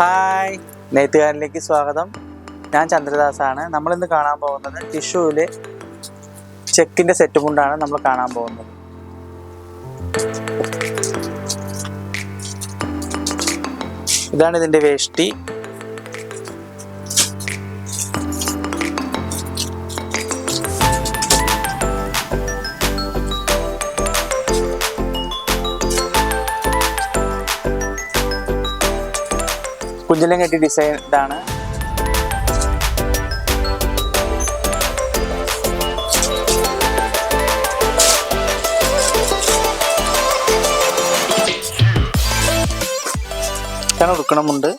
Hi. നെയ്ത്തുകാരിലേക്ക് സ്വാഗതം. ഞാൻ ചന്ദ്രദാസാണ്. നമ്മളിന്ന് കാണാൻ പോകുന്നത് ടിഷ്യൂവിലെ ചെക്കിന്റെ സെറ്റ് കൊണ്ടാണ് നമ്മൾ കാണാൻ പോകുന്നത്. ഇതാണ് ഇതിന്റെ വേഷ്ടി. കുഞ്ചലം കെട്ടി ഡിസൈൻ ഇതാണ്. ഇതാണ് ഉടുക്കണമുണ്ട്.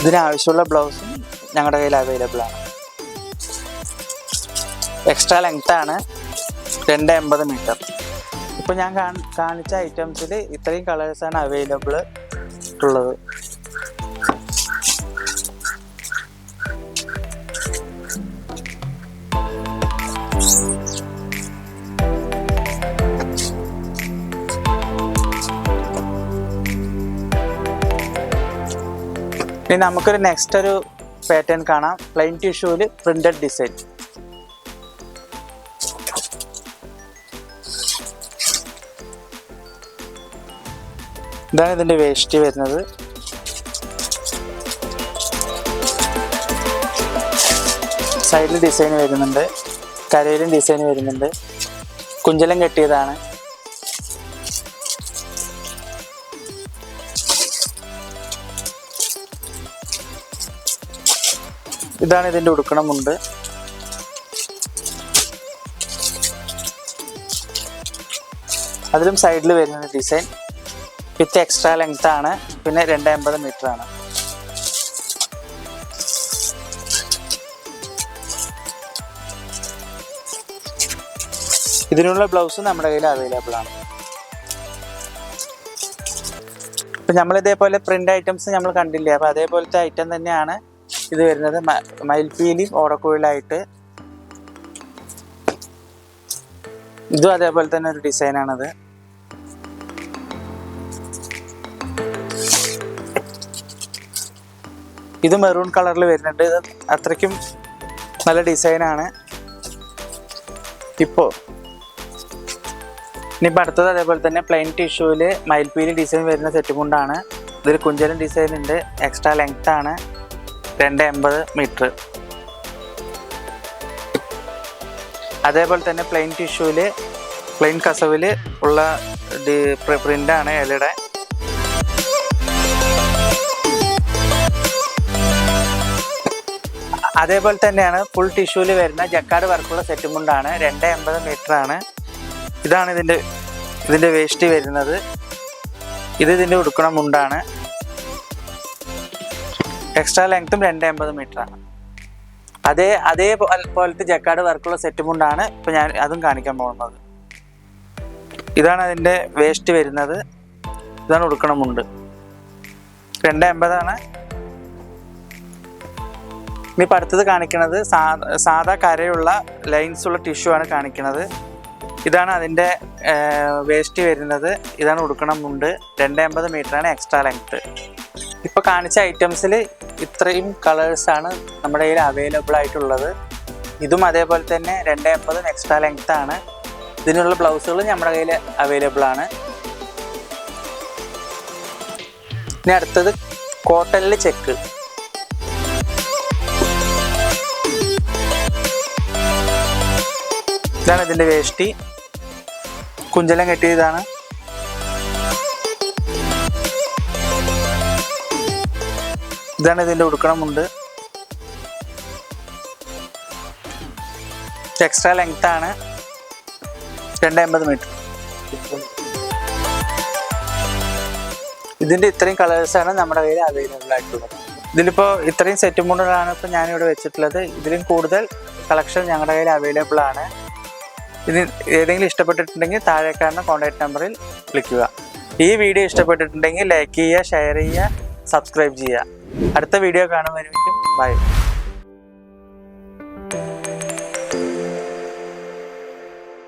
ഇതിനാവശ്യമുള്ള ബ്ലൗസും ഞങ്ങളുടെ കയ്യിൽ അവൈലബിൾ ആണ്. എക്സ്ട്രാ ലെങ്ത് ആണ്. രണ്ട് എൺപത് മീറ്റർ ഇപ്പോൾ ഞാൻ കാണി- കാണിച്ച ഐറ്റംസിൽ ഇത്രയും കളേഴ്സാണ് അവൈലബിൾ ഉള്ളത്. ഇനി നമുക്കൊരു നെക്സ്റ്റ് ഒരു പാറ്റേൺ കാണാം. പ്ലെയിൻ ടിഷ്യൂവിൽ പ്രിന്റഡ് ഡിസൈൻ ഇതാണ് ഇതിന്റെ വേസ്റ്റ് വരുന്നത്. സൈഡിൽ ഡിസൈൻ വരുന്നുണ്ട്. കരയിലും ഡിസൈൻ വരുന്നുണ്ട്. കുഞ്ചലം കെട്ടിയതാണ്. ഇതാണ് ഇതിന്റെ ഉടുക്കണമുണ്ട്. അതിലും സൈഡിൽ വരുന്ന ഡിസൈൻ വിത്ത് എക്സ്ട്രാ ലെങ്ത് ആണ്. പിന്നെ രണ്ട് എൺപത് മീറ്റർ ആണ്. ഇതിനുള്ള ബ്ലൗസ് നമ്മുടെ കയ്യിൽ അവൈലബിൾ ആണ്. ഇപ്പൊ നമ്മൾ ഇതേപോലെ പ്രിന്റ് ഐറ്റംസ് നമ്മൾ കണ്ടില്ലേ? അപ്പൊ അതേപോലത്തെ ഐറ്റം തന്നെയാണ് ഇത് വരുന്നത്. മയിൽപ്പീലിയും ഓടക്കുഴലായിട്ട്. ഇതും അതേപോലെ തന്നെ ഒരു ഡിസൈൻ ഇത് മെറൂൺ കളറിൽ വരുന്നുണ്ട്. ഇത് അത്രയ്ക്കും നല്ല ഡിസൈനാണ് ഇപ്പോൾ ഇനിയിപ്പോൾ അടുത്തത് അതേപോലെ തന്നെ പ്ലെയിൻ ടിഷ്യൂവിൽ മയിൽപ്പീലി ഡിസൈൻ വരുന്ന സെറ്റ് കൊണ്ടാണ്. ഇതിൽ കുഞ്ചലൻ ഡിസൈൻ ഉണ്ട്. എക്സ്ട്രാ ലെങ്ത് ആണ്. രണ്ട് എൺപത് മീറ്റർ അതേപോലെ തന്നെ പ്ലെയിൻ ടിഷ്യൂവിൽ പ്ലെയിൻ കസവിൽ ഉള്ള പ്രിന്റാണ് ഇലയുടെ അതേപോലെ തന്നെയാണ് ഫുൾ ടിഷ്യൂവിൽ വരുന്ന ജക്കാട് വർക്കുള്ള സെറ്റും കൊണ്ടാണ് രണ്ട് എൺപത് മീറ്റർ ആണ്. ഇതാണ് ഇതിന്റെ ഇതിന്റെ വേസ്റ്റ് വരുന്നത്. ഇത് ഇതിന്റെ ഉടുക്കണ മുണ്ടാണ്. എക്സ്ട്രാ ലെങ്ത്തും രണ്ട് എൺപത് മീറ്റർ ആണ്. അതേ അതേ പോലത്തെ ജക്കാട് വർക്കുള്ള സെറ്റ് മുണ്ടാണ് ഇപ്പം ഞാൻ അതും കാണിക്കാൻ പോകുന്നത്. ഇതാണ് അതിന്റെ വേസ്റ്റ് വരുന്നത്. ഇതാണ് ഉടുക്കണ മുണ്ട്. രണ്ട് എൺപതാണ് ഇനിയിപ്പോൾ അടുത്തത് കാണിക്കുന്നത് സാധാ കരയുള്ള ലൈൻസ് ഉള്ള ടിഷ്യൂ ആണ് കാണിക്കുന്നത് ഇതാണ് അതിന്റെ വേസ്റ്റ് വരുന്നത്. ഇതാണ് ഉടുക്കണം മുണ്ട്. രണ്ട് എൺപത് ആണ് എക്സ്ട്രാ ലെങ്ത്ത് ഇപ്പോൾ കാണിച്ച ഐറ്റംസിൽ ഇത്രയും കളേഴ്സാണ് നമ്മുടെ കയ്യിൽ അവൈലബിൾ ആയിട്ടുള്ളത്. ഇതും അതേപോലെ തന്നെ രണ്ട് എൺപതും എക്സ്ട്രാ ലെങ്ത് ആണ്. ഇതിനുള്ള ബ്ലൗസുകൾ നമ്മുടെ കയ്യിൽ അവൈലബിൾ ആണ്. ഇനി അടുത്തത് കോട്ടണിൽ ചെക്ക്. ഇതാണ് ഇതിന്റെ വേഷ്ടി. കുഞ്ചലം കെട്ടിയതാണ്. ഇതാണ് ഇതിന്റെ ഉടുക്കണമുണ്ട്. എക്സ്ട്രാ ലെങ്ത് ആണ്. രണ്ട് അമ്പത് മീറ്റർ. ഇതിന്റെ ഇത്രയും കളേഴ്സാണ് നമ്മുടെ കയ്യിൽ അവൈലബിൾ ആയിട്ടുള്ളത്. ഇതിലിപ്പോൾ ഇത്രയും സെറ്റ് മുണ്ടുകളാണ് ഇപ്പോൾ ഞാനിവിടെ വെച്ചിട്ടുള്ളത്. ഇതിലും കൂടുതൽ കളക്ഷൻ ഞങ്ങളുടെ കയ്യിൽ അവൈലബിൾ ആണ്. ഇത് ഏതെങ്കിലും ഇഷ്ടപ്പെട്ടിട്ടുണ്ടെങ്കിൽ താഴെ കാണുന്ന കോൺടാക്ട് നമ്പറിൽ വിളിക്കുക ഈ വീഡിയോ ഇഷ്ടപ്പെട്ടിട്ടുണ്ടെങ്കിൽ ലൈക്ക് ചെയ്യുക ഷെയർ ചെയ്യുക സബ്സ്ക്രൈബ് ചെയ്യുക. അടുത്ത വീഡിയോ കാണുന്നവരേക്കും ബൈ